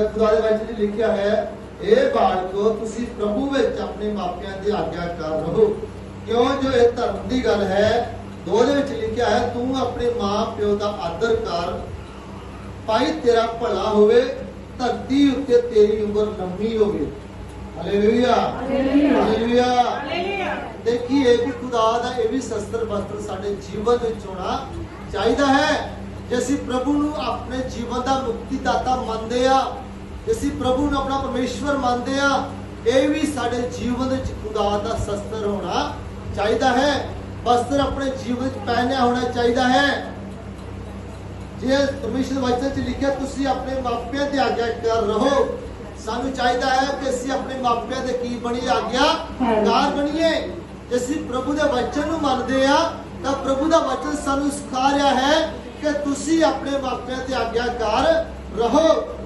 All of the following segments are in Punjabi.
ਜਦ ਖੁਦਾ ਦੇ ਵਚਨ 'ਚ ਲਿਖਿਆ ਹੈ ਇਹ ਬਾਲਕੋ ਤੁਸੀਂ ਪ੍ਰਭੂ ਵਿੱਚ ਆਪਣੇ ਮਾਪਿਆਂ ਦੀ ਆਗਿਆਕਾਰ ਰਹੋ। ਕਿਉਂ ਜੋ ਇਹ ਧਰਮ ਦੀ ਗੱਲ ਹੈ ਦੋ ਦੇ ਵਿੱਚ ਲਿਖਿਆ ਹੈ ਤੂੰ ਆਪਣੇ ਮਾਂ ਪਿਓ ਦਾ ਆਦਰ ਕਰ। ਭਾਈ ਤੇਰਾ ਭਲਾ ਹੋਵੇ ਧਰਤੀ ਉੱਤੇ ਤੇਰੀ ਉਮਰ ਲੰਮੀ ਹੋਵੇ। Hallelujah hallelujah. ਦੇਖੀਏ ਕਿ ਖੁਦਾ ਦਾ ਇਹ ਵੀ ਸ਼ਸਤਰ ਬਸਤਰ ਸਾਡੇ ਜੀਵਨ ਵਿੱਚ ਹੋਣਾ ਚਾਹੀਦਾ ਹੈ। ਜੇ ਅਸੀਂ ਪ੍ਰਭੂ ਨੂੰ ਆਪਣੇ ਜੀਵਨ ਦਾ ਮੁਕਤੀਦਾਤਾ ਮੰਨਦੇ ਆ ਅਸੀਂ ਪ੍ਰਭੂ ਨੂੰ ਆਪਣਾ ਪਰਮੇਸ਼ਵਰ ਮੰਨਦੇ ਆ ਇਹ ਵੀ ਸਾਡੇ ਜੀਵਨ ਵਿੱਚ ਖੁਦਾ ਦਾ ਸ਼ਸਤਰ ਹੋਣਾ ਚਾਹੀਦਾ ਹੈ। ਬਸਤਰ ਆਪਣੇ ਜੀਵਨ ਵਿੱਚ ਪਹਿਨਿਆ ਹੋਣਾ ਚਾਹੀਦਾ ਹੈ। ਜੇ ਪਰਮੇਸ਼ਰ ਵਚਨ 'ਚ ਲਿਖਿਆ, ਤੁਸੀਂ ਆਪਣੇ ਮਾਪਿਆਂ ਦੀ ਆਗਿਆਕਾਰ ਰਹੋ। ਸਾਨੂੰ ਚਾਹੀਦਾ ਹੈ ਕਿ ਅਸੀਂ ਆਪਣੇ ਮਾਪਿਆਂ ਦੇ ਕੀ ਬਣੀ ਆਗਿਆਕਾਰ ਬਣੀਏ। ਜੇ ਅਸੀਂ ਪ੍ਰਭੂ ਦੇ ਵਚਨ ਨੂੰ ਮੰਨਦੇ ਆ ਤਾਂ ਪ੍ਰਭੂ ਦਾ ਵਚਨ ਸਾਨੂੰ ਸਿਖਾ ਰਿਹਾ ਹੈ ਕਿ ਤੁਸੀਂ ਆਪਣੇ ਮਾਪਿਆਂ ਦੀ ਆਗਿਆਕਾਰ ਰਹੋ।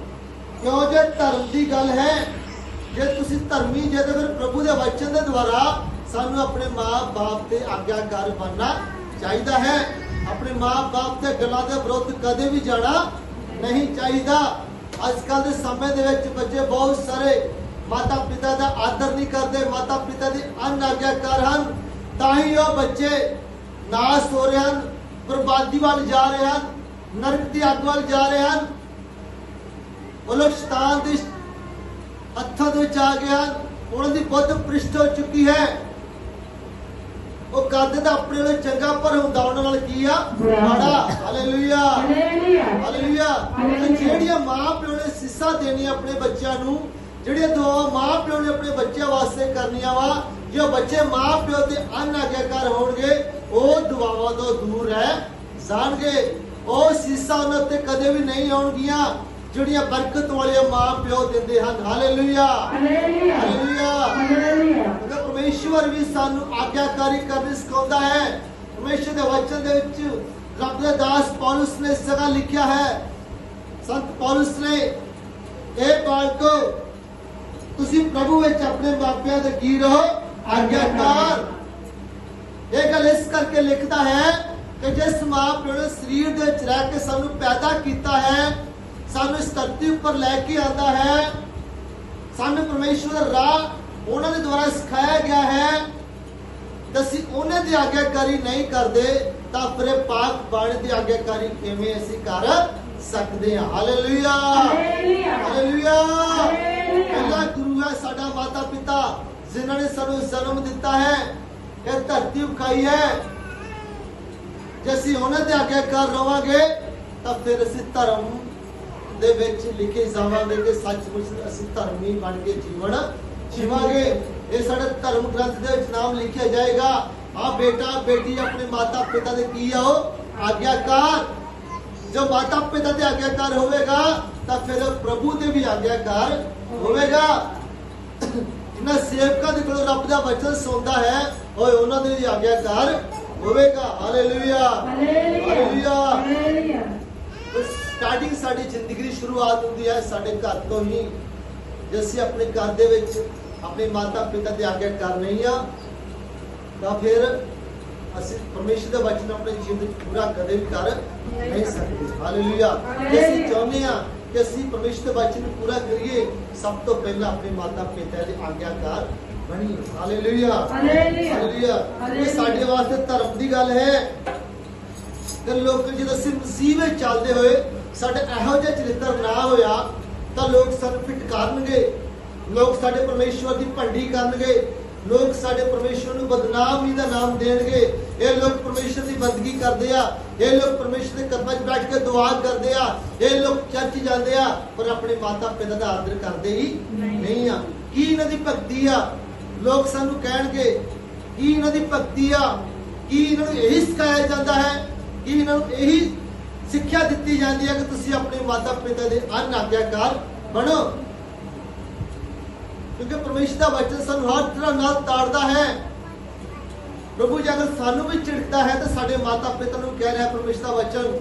ਕਿਉਂ ਜੇ ਧਰਮ ਦੀ ਗੱਲ ਹੈ? ਜੇ ਤੁਸੀਂ ਧਰਮੀ ਜੇ ਤਾਂ ਫਿਰ ਪ੍ਰਭੂ ਦੇ ਵਚਨ ਦੇ ਦੁਆਰਾ ਸਾਨੂੰ ਆਪਣੇ ਮਾਂ-ਬਾਪ ਤੇ ਆਗਿਆਕਾਰ ਬਣਨਾ ਚਾਹੀਦਾ ਹੈ। ਆਪਣੇ ਮਾਂ-ਬਾਪ ਤੇ ਗੱਲਾਂ ਦੇ ਵਿਰੁੱਧ ਕਦੇ ਵੀ ਜਾਣਾ ਨਹੀਂ ਚਾਹੀਦਾ। ਅੱਜ ਕੱਲ ਦੇ ਸਮੇਂ ਦੇ ਵਿੱਚ ਬੱਚੇ ਬਹੁਤ ਸਾਰੇ ਮਾਤਾ ਪਿਤਾ ਦਾ ਆਦਰ ਨਹੀਂ ਕਰਦੇ ਮਾਤਾ ਪਿਤਾ ਦੀ ਅਨਾਗਿਆਕਾਰ ਹਨ। ਤਾਂ ਹੀ ਉਹ ਬੱਚੇ ਨਾਸ ਹੋ ਰਹੇ ਹਨ, ਬਰਬਾਦੀ ਵੱਲ ਜਾ ਰਹੇ ਹਨ, ਨਰਕ ਦੀ ਅੱਗ ਵੱਲ ਜਾ ਰਹੇ ਹਨ। ਉਹ ਲੋਕ ਸ਼ੈਤਾਨ ਦੀ ਹੱਥਾਂ ਦੇ ਵਿੱਚ ਆ ਹਨ ਉਹਨਾਂ ਦੀ ਬੁੱਧ ਭ੍ਰਿਸ਼ਟ ਹੋ ਚੁੱਕੀ ਹੈ। ਉਹ ਕਰਦੇ ਤਾਂ ਆਪਣੇ ਲਈ ਚੰਗਾ ਪਰ ਹੁੰਦਾ ਉਹਨਾਂ ਨਾਲ ਕੀ ਆ। ਮਾੜਾ। ਹਾਲੇਲੂਇਆ। ਹਾਲੇਲੂਇਆ। ਜਿਹੜੀਆਂ ਮਾਂ ਪਿਓ ਨੇ ਸਿੱਸਾ ਦੇਣੀ ਆਪਣੇ ਬੱਚਿਆਂ ਨੂੰ ਜਿਹੜੀਆਂ ਦੁਆਵਾਂ ਮਾਂ ਪਿਓ ਨੇ ਆਪਣੇ ਬੱਚਿਆਂ ਵਾਸਤੇ ਕਰਨੀਆਂ ਵਾ ਜੋ ਬੱਚੇ ਮਾਂ ਪਿਓ ਦੇ ਅਨਾਗਿਆਕਾਰ ਹੋਣਗੇ ਉਹ ਦੁਆਵਾਂ ਤੋਂ ਦੂਰ ਰਹਿ ਜਾਣਗੇ। ਉਹ ਸਿੱਸਾ ਉਹਨਾਂ ਤੇ ਕਦੇ ਵੀ ਨਹੀਂ ਆਉਣਗੀਆਂ। ਜਿਹੜੀਆਂ ਬਰਕਤ ਵਾਲੀਆਂ ਮਾਂ ਪਿਓ ਦਿੰਦੇ ਹਨ। ਹਾਲੇਲੂਇਆ। ਹਾਲੇਲੂਇਆ। ਹਾਲੇਲੂਇਆ। ਕਿਉਂਕਿ ਪਰਮੇਸ਼ਵਰ ਵੀ ਸਾਨੂੰ ਆਗਿਆਕਾਰੀ ਕਰਨੀ ਸਿਖਾਉਂਦਾ ਹੈ। ਪਰਮੇਸ਼ਵਰ ਦੇ ਵਚਨ ਦੇ ਵਿੱਚ ਰੱਬ ਦੇ ਦਾਸ ਪੌਲਸ ਨੇ ਜਗ੍ਹਾ ਲਿਖਿਆ ਹੈ। ਸੰਤ ਪੌਲਸ ਨੇ ਇਹ ਬਾਲਕੋ ਤੁਸੀਂ ਪ੍ਰਭੂ ਵਿੱਚ ਆਪਣੇ ਮਾਪਿਆਂ ਦੇ ਕੀ ਰਹੋ। ਆਗਿਆਕਾਰ। ਇਹ ਗੱਲ ਇਸ ਕਰਕੇ ਲਿਖਦਾ ਹੈ ਕਿ ਜਿਸ ਮਾਂ ਪਿਓ ਨੇ ਸਰੀਰ ਦੇ ਵਿੱਚ ਰਹਿ ਕੇ ਸਾਨੂੰ ਪੈਦਾ ਕੀਤਾ ਹੈ ਸਾਨੂੰ ਇਸ ਧਰਤੀ ਉੱਪਰ ਲੈ ਕੇ ਆਂਦਾ ਹੈ। ਸਾਨੂੰ ਪਰਮੇਸ਼ਵਰ ਦਾ ਰਾਹ ਉਹਨਾਂ ਦੇ ਦੁਆਰਾ ਸਿਖਾਇਆ ਗਿਆ ਹੈ ਅਸੀਂ ਉਹਨਾਂ ਦੀ ਆਗਿਆਕਾਰੀ ਨਹੀਂ ਕਰਦੇ ਤਾਂ ਫਿਰ ਪਾਕ ਬਾਣੀ ਦੀ ਆਗਿਆਕਾਰੀ ਕਿਵੇਂ ਅਸੀਂ ਕਰ ਸਕਦੇ ਹਾਂ? Hallelujah hallelujah. ਪਹਿਲਾ ਗੁਰੂ ਹੈ ਸਾਡਾ ਮਾਤਾ ਪਿਤਾ ਜਿਨ੍ਹਾਂ ਨੇ ਸਾਨੂੰ ਜਨਮ ਦਿੱਤਾ ਹੈ। ਇਹ ਧਰਤੀ ਉਖਾਈ ਹੈ। ਜੇ ਅਸੀਂ ਉਹਨਾਂ ਦੇ ਆਗਿਆਕਾਰ ਰਵਾਂਗੇ ਤਾਂ ਫਿਰ ਅਸੀਂ ਧਰਮ ਦੇ ਵਿੱਚ ਲਿਖੇ ਜਾਵਾਂਗੇ ਕਿ ਸੱਚਮੁੱਚ ਅਸੀਂ ਧਰਮੀ ਬਣ ਕੇ ਜੀਵਨ ਜੀਵਾਂਗੇ। ਇਹ ਸਾਡੇ ਧਰਮ ਗ੍ਰੰਥ ਦੇ ਵਿੱਚ ਨਾਮ ਲਿਖਿਆ ਜਾਏਗਾ। ਆ ਬੇਟਾ ਬੇਟੀ ਆਪਣੇ ਮਾਤਾ ਪਿਤਾ ਦੇ ਕੀ ਆ ਉਹ? ਆਗਿਆਕਾਰ। ਜੋ ਮਾਤਾ ਪਿਤਾ ਦੇ ਆਗਿਆਕਾਰ ਹੋਵੇਗਾ ਤਾਂ ਫਿਰ ਪ੍ਰਭੂ ਦੇ ਵੀ ਆਗਿਆਕਾਰ ਹੋਵੇਗਾ। ਜਿਨ੍ਹਾਂ ਸੇਵਕਾਂ ਦੇ ਕੋਲੋਂ ਰੱਬ ਦਾ ਵਚਨ ਸੁਣਦਾ ਹੈ ਓਏ ਉਹਨਾਂ ਦੇ ਵੀ ਆਗਿਆਕਾਰ ਹੋਵੇਗਾ। ਹਾਲੇਲੂਇਆ ਹਾਲੇਲੂਇਆ ਹਾਲੇਲੂਇਆ ਸਟਾਰਟਿੰਗ ਸਾਡੀ ਜ਼ਿੰਦਗੀ ਦੀ ਸ਼ੁਰੂਆਤ ਹੁੰਦੀ ਹੈ ਸਾਡੇ ਘਰ ਤੋਂ ਹੀ। ਜੇ ਅਸੀਂ ਆਪਣੇ ਘਰ ਦੇ ਵਿੱਚ ਆਪਣੇ ਮਾਤਾ ਪਿਤਾ ਦੇ ਆਗਿਆਕਾਰ ਨਹੀਂ ਆ ਤਾਂ ਫਿਰ ਅਸੀਂ ਪਰਮੇਸ਼ਰ ਦਾ ਵਚਨ ਆਪਣੇ ਜੀਵਨ ਵਿੱਚ ਪੂਰਾ ਕਦੇ ਵੀ ਕਰ ਨਹੀਂ ਸਕਦੇ। ਹਾਲੇਲੂਇਆ ਜੇ ਅਸੀਂ ਚਾਹੁੰਦੇ ਆ ਕਿ ਅਸੀਂ ਪਰਮੇਸ਼ਰ ਦੇ ਵਚਨ ਨੂੰ ਪੂਰਾ ਕਰੀਏ ਸਭ ਤੋਂ ਪਹਿਲਾਂ ਆਪਣੇ ਮਾਤਾ ਪਿਤਾ ਦੇ ਆਗਿਆਕਾਰ ਬਣੀਏ। ਹਾਲੇਲੂਇਆ ਹਾਲੇਲੂਇਆ ਇਹ ਸਾਡੇ ਵਾਸਤੇ ਧਰਮ ਦੀ ਗੱਲ ਹੈ। ਤੇ ਲੋਕ ਜਦੋਂ ਅਸੀਂ ਵਿੱਚ ਚੱਲਦੇ ਹੋਏ ਸਾਡੇ ਇਹੋ ਜਿਹਾ ਚਰਿੱਤਰ ਨਾ ਹੋਇਆ ਤਾਂ ਲੋਕ ਸਾਨੂੰ ਫਿਟਕਾਰਨਗੇ ਲੋਕ ਸਾਡੇ ਪਰਮੇਸ਼ਵਰ ਦੀ ਭੰਡੀ ਕਰਨਗੇ ਲੋਕ ਸਾਡੇ ਪਰਮੇਸ਼ਵਰ ਨੂੰ ਬਦਨਾਮੀ ਦਾ ਨਾਮ ਦੇਣਗੇ। ਇਹ ਲੋਕ ਪਰਮੇਸ਼ਵਰ ਦੀ ਬੰਦਗੀ ਕਰਦੇ ਆ ਇਹ ਲੋਕ ਪਰਮੇਸ਼ਵਰ ਦੇ ਕਦਮਾਂ 'ਚ ਬੈਠ ਕੇ ਦੁਆ ਕਰਦੇ ਆ ਇਹ ਲੋਕ ਚਰਚ ਜਾਂਦੇ ਆ ਪਰ ਆਪਣੇ ਮਾਤਾ ਪਿਤਾ ਦਾ ਆਦਰ ਕਰਦੇ ਹੀ ਨਹੀਂ। ਨਹੀਂ ਆ। ਕੀ ਇਹਨਾਂ ਦੀ ਭਗਤੀ ਆ? ਲੋਕ ਸਾਨੂੰ ਕਹਿਣਗੇ ਕੀ ਇਹਨਾਂ ਦੀ ਭਗਤੀ ਆ? ਕੀ ਇਹਨਾਂ ਨੂੰ ਇਹੀ ਸਿਖਾਇਆ ਜਾਂਦਾ ਹੈ? ਕੀ ਇਹਨਾਂ ਨੂੰ ਇਹੀ ਸਿੱਖਿਆ ਦਿੱਤੀ ਜਾਂਦੀ ਹੈ ਕਿ ਤੁਸੀਂ ਆਪਣੇ ਮਾਤਾ ਪਿਤਾ ਦੇ ਅਨਾਗਿਆਕਾਰ ਬਣੋ। ਕਿਉਂਕਿ ਪਰਮੇਸ਼ਰ ਦਾ ਵਚਨ ਸਾਨੂੰ ਹਰ ਤਰ੍ਹਾਂ ਨਾਲ ਤਾੜਦਾ ਹੈ। ਪ੍ਰਭੂ ਜੀ ਅਗਰ ਸਾਨੂੰ ਵੀ ਚਿੜਕਦਾ ਹੈ ਤਾਂ ਸਾਡੇ ਮਾਤਾ ਪਿਤਾ ਨੂੰ ਕਹਿ ਰਿਹਾ ਪਰਮੇਸ਼ਰ ਦਾ ਵਚਨ।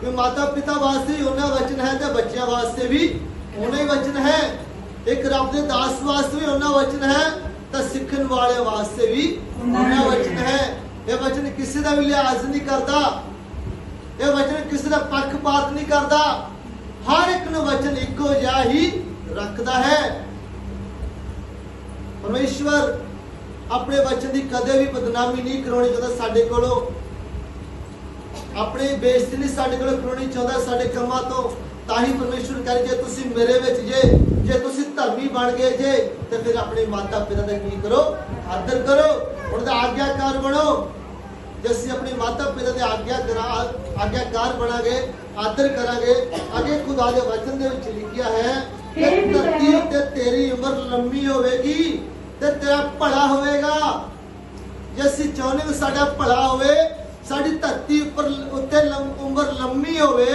ਕਿ ਮਾਤਾ ਪਿਤਾ ਵਾਸਤੇ ਉਹਨਾਂ ਵਚਨ ਹੈ ਤੇ ਬੱਚਿਆਂ ਵਾਸਤੇ ਵੀ ਉਹਨਾਂ ਹੀ ਵਚਨ ਹੈ। ਇੱਕ ਰੱਬ ਦੇ ਦਾਸ ਵਾਸਤੇ ਵੀ ਉਹਨਾਂ ਵਚਨ ਹੈ ਤਾਂ ਸਿੱਖਣ ਵਾਲੇ ਵਾਸਤੇ ਵੀ ਉਹਨਾਂ ਵਚਨ ਹੈ। ਇਹ ਵਚਨ ਕਿਸੇ ਦਾ ਵੀ ਲਿਹਾਜ਼ ਨਹੀਂ ਕਰਦਾ। ਇਹ ਵਚਨ ਕਿਸੇ ਦਾ ਪੱਖਪਾਤ ਨਹੀਂ ਕਰਦਾ। ਹਰ ਇੱਕ ਤਿੰਨ ਵਚਨ ਇੱਕੋ ਜਿਹਾ ਹੀ ਰੱਖਦਾ ਹੈ। ਪਰਮੇਸ਼ਵਰ ਆਪਣੇ ਵਚਨ ਦੀ ਕਦੇ ਵੀ ਬਦਨਾਮੀ ਨਹੀਂ ਕਰਾਉਣੀ ਚਾਹੁੰਦਾ ਸਾਡੇ ਕੋਲੋਂ। ਆਪਣੀ ਬੇਇੱਜ਼ਤੀ ਨਹੀਂ ਸਾਡੇ ਕੋਲੋਂ ਕਰਾਉਣੀ ਚਾਹੁੰਦਾ ਸਾਡੇ ਕੰਮਾਂ ਤੋਂ। ਤਾਂ ਹੀ ਪਰਮੇਸ਼ਵਰ ਕਹੇ ਜੇ ਤੁਸੀਂ ਮੇਰੇ ਵਿੱਚ ਜੇ ਜੇ ਤੁਸੀਂ ਧਰਮੀ ਬਣ ਗਏ ਜੇ, ਤੇ ਫਿਰ ਆਪਣੇ ਮਾਤਾ ਪਿਤਾ ਦਾ ਕੀ ਕਰੋ? ਆਦਰ ਕਰੋ। ਉਹਨਾਂ ਦਾ ਆਗਿਆਕਾਰ ਬਣੋ। ਅਸੀਂ ਆਪਣੇ ਮਾਤਾ ਪਿਤਾ ਦੇ ਆਗਿਆ ਕਰਾ ਆਗਿਆਕਾਰ ਬਣਾਂਗੇ ਆਦਰ ਕਰਾਂਗੇ ਅੱਗੇ ਖੁਦਾ ਦੇ ਵਚਨ ਦੇ ਵਿੱਚ ਲਿਖਿਆ ਹੈ ਕਿ ਇਹ ਵੀ ਧਰਤੀ ਹੈ। ਉੱਤੇ ਤੇਰੀ ਉਮਰ ਲੰਮੀ ਹੋਵੇਗੀ ਤੇ ਤੇਰਾ ਭਲਾ ਹੋਵੇਗਾ ਜੇ ਅਸੀਂ ਚਾਹੁੰਦੇ ਸਾਡਾ ਭਲਾ ਹੋਵੇ ਸਾਡੀ ਧਰਤੀ ਉੱਪਰ ਉੱਤੇ ਉਮਰ ਲੰਮੀ ਹੋਵੇ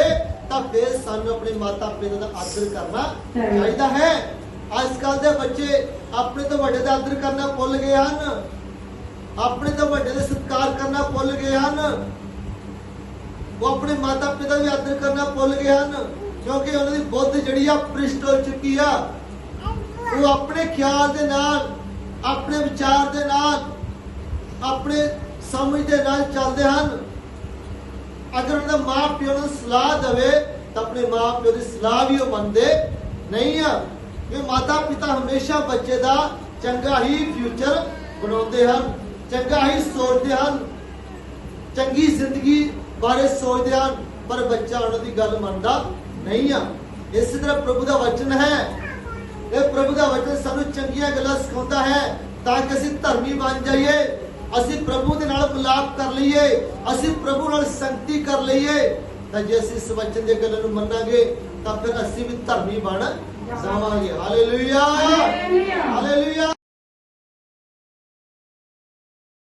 ਤਾਂ ਫਿਰ ਸਾਨੂੰ ਆਪਣੇ ਮਾਤਾ ਪਿਤਾ ਦਾ ਆਦਰ ਕਰਨਾ। ਚਾਹੀਦਾ ਹੈ ਅੱਜ ਕੱਲ ਦੇ ਬੱਚੇ ਆਪਣੇ ਤੋਂ ਵੱਡੇ ਦਾ ਆਦਰ ਕਰਨਾ ਭੁੱਲ ਗਏ ਹਨ ਆਪਣੇ ਤੋਂ ਵੱਡੇ ਦਾ ਸਤਿਕਾਰ ਕਰਨਾ ਭੁੱਲ ਗਏ ਹਨ। ਉਹ ਆਪਣੇ ਮਾਤਾ ਪਿਤਾ ਵੀ ਆਦਰ ਕਰਨਾ ਭੁੱਲ ਗਏ ਹਨ, ਕਿਉਂਕਿ ਉਹਨਾਂ ਦੀ ਬੁੱਧ ਜਿਹੜੀ ਆ, ਭ੍ਰਿਸ਼ਟ ਹੋ ਚੁੱਕੀ ਆ। ਉਹ ਆਪਣੇ ਖਿਆਲ ਦੇ ਨਾਲ, ਆਪਣੇ ਵਿਚਾਰ ਦੇ ਨਾਲ, ਆਪਣੇ ਸਮਝ ਦੇ ਨਾਲ ਚੱਲਦੇ ਹਨ। ਅਗਰ ਉਹਨਾਂ ਦਾ ਮਾਂ ਪਿਓ ਨੂੰ ਸਲਾਹ ਦੇਵੇ, ਤਾਂ ਆਪਣੇ ਮਾਂ ਪਿਓ ਦੀ ਸਲਾਹ ਵੀ ਉਹ ਮੰਨਦੇ ਨਹੀਂ ਆ। ਇਹ ਮਾਤਾ ਪਿਤਾ ਹਮੇਸ਼ਾ ਬੱਚੇ ਦਾ ਚੰਗਾ ਹੀ ਫਿਊਚਰ ਬਣਾਉਂਦੇ ਹਨ। ਚੰਗਾ ਹੀ ਸੋਚਦੇ ਹਨ ਚੰਗੀ ਜ਼ਿੰਦਗੀ ਬਾਰੇ ਸੋਚਦੇ ਹਨ ਪਰ ਬੱਚਾ ਉਹਨਾਂ ਦੀ ਗੱਲ ਮੰਨਦਾ ਨਹੀਂ ਆ। ਇਸੇ ਤਰ੍ਹਾਂ ਪ੍ਰਭੂ ਦਾ ਵਚਨ ਹੈ ਇਹ ਪ੍ਰਭੂ ਦਾ ਵਚਨ ਸਾਨੂੰ ਚੰਗੀਆਂ ਗੱਲਾਂ ਸਿਖਾਉਂਦਾ ਹੈ ਤਾਂ ਕਿ ਅਸੀਂ ਧਰਮੀ ਬਣ ਜਾਈਏ ਅਸੀਂ ਪ੍ਰਭੂ ਦੇ ਨਾਲ ਮਿਲਾਪ ਕਰ ਲਈਏ ਅਸੀਂ ਪ੍ਰਭੂ ਨਾਲ ਸੰਗਤੀ ਕਰ ਲਈਏ। ਤਾਂ ਜੇ ਅਸੀਂ ਇਸ ਵਚਨ ਦੇ ਗੱਲਾਂ ਨੂੰ ਮੰਨਾਂਗੇ ਤਾਂ ਫਿਰ ਅਸੀਂ ਵੀ ਧਰਮੀ ਬਣ ਜਾਵਾਂਗੇ। Hallelujah hallelujah